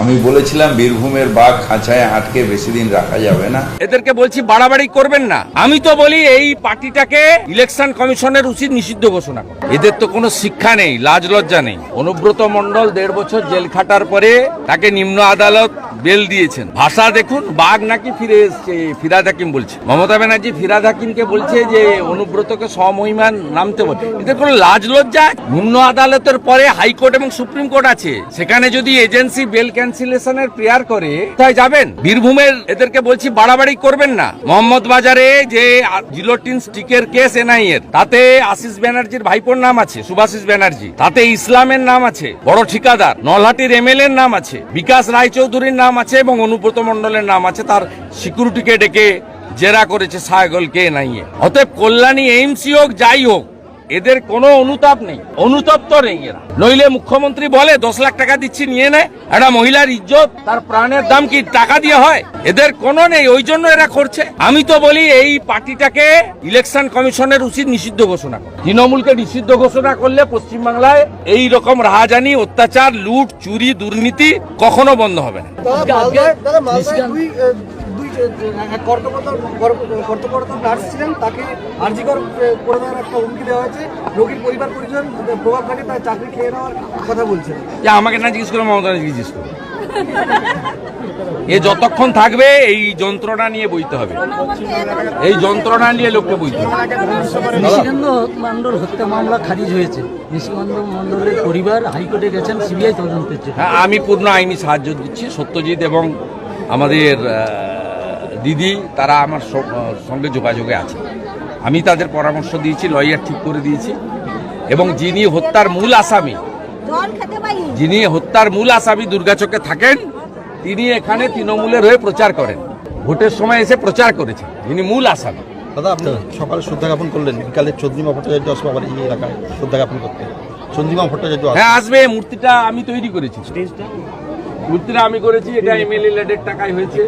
আমি বলেছিলাম, বীরভূমের বাঘ খাঁচায় আটকে বেশি দিন রাখা যাবে না। এদেরকে বলছি বাড়াবাড়ি করবেন না। আমি তো বলি, এই পার্টিটাকে ইলেকশন কমিশনের উচিত নিষিদ্ধ ঘোষণা এদের তো কোনো শিক্ষা নেই, লাজ লজ্জা নেই। অনুব্রত মণ্ডল দেড় বছর জেল খাটার পরে তাকে নিম্ন আদালত বেল দিয়েছেন। ভাষা দেখুন, বাঘ নাকি ফিরে এসছে, ফিরাদ হাকিম বলছে। মমতা ব্যানার্জি ফিরাদ হাকিমকে বলছে যে, অনুব্রতকে সমহিমান নামতে বলে। এদের কোনো লাজ লজ্জা? নিম্ন আদালতের পরে হাইকোর্ট এবং সুপ্রিম কোর্ট আছে। সেখানে যদি এজেন্সি বেল ক্যান্সেলেশনের প্রেয়ার করে তাই যাবেন? বীরভূমের এদেরকে বলছি বাড়াবাড়ি করবেন না। মোহাম্মদ বাজারে যে জিলোটিন স্টিকের কেস এনআই এর তাতে আশিস ব্যানার্জির ভাইপোর নাম আছে, সুভাষিস ব্যানার্জি। তাতে ইসলামের নাম আছে, বড় ঠিকাদার, নলহাটির এমএলএ এর নাম আছে, বিকাশ রায়চৌধুরীর নাম আছে এবং অনুব্রত মন্ডলের নাম আছে, তার সিকিউরিটিকে ডেকে জেরা করেছে সায়গলকে এনআইএ। অতএব কল্যাণী এইমসি হোক, যাই হোক এদের কোনো অনুতাপ নেই। অনুতাপ তো নেই এরা। নইলে মুখ্যমন্ত্রী বলে, দশ লাখ টাকা দিচ্ছি, নিয়ে নেয় একটা মহিলার ইজ্জত, তার প্রাণের দাম কি টাকা দিয়ে হয়? এদের কোনো নেই, ওই জন্য এরা করছে। আমি তো বলি, এই পার্টিটাকে ইলেকশন কমিশনের উচিত নিষিদ্ধ ঘোষণা তৃণমূলকে নিষিদ্ধ ঘোষণা করলে পশ্চিমবাংলায় এই রকম রাহাজানি, অত্যাচার, লুট, চুরি, দুর্নীতি কখনো বন্ধ হবে না। আহ, এক কর্তব্যরত কর- কর্তব্যরত নার্স ছিলেন তাকে আর্জিকর করে দেওয়ার একটা হুমকি দেওয়া হয়েছে। রোগীর পরিবার পরিজন প্রভাব খাটিয়ে তার চাকরি খেয়ে নেওয়ার কথা বলছেন যে আমাকে না জিজ্ঞেস করে মমতা জিজ্ঞেস করো এ যতক্ষণ থাকবে এই যন্ত্রণা নিয়ে বইতে হবে। এই যন্ত্রণা নিয়ে লোককে বইতে হবে। নিশিকান্ত মন্ডল হত্যা মামলা খারিজ হয়েছে। নিশিকান্ত মন্ডলের পরিবার হাইকোর্টে গেছেন সিবিআই তদন্তের জন্য। হ্যাঁ আমি পূর্ণ আইনি সাহায্য দিচ্ছি। সত্যজিৎ এবং আমাদের দিদি তারা আমার সঙ্গে যোগাযোগে আছে। আমি তাদের পরামর্শ দিয়েছি লয়ার ঠিক করে দিয়েছি। এবং যিনি হত্যার মূল আসামি জল খেতে পাই যিনি হত্যার মূল আসামি দুর্গাচকে থাকেন তিনি এখানে তৃণমূলের হয়ে প্রচার করেন। ভোটের সময় এসে প্রচার করেছেন যিনি মূল আসামি। দাদা আপনি সকালে শ্রদ্ধা জ্ঞাপন করলেন বিকালে চন্দ্রিমা ভট্টাচার্য আসবে আবার এই এলাকায় শ্রদ্ধা জ্ঞাপন করতে। চন্দ্রিমা ভট্টাচার্য হ্যাঁ আসবে। মূর্তিটা আমি তৈরি করেছি। মূর্তিটা আমি করেছি এটা এমএলএ লেডের টাকায় হয়েছে।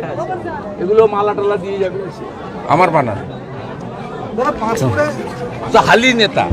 এগুলো মালা টালা দিয়ে যাবে আমার বানার হালি নেতা।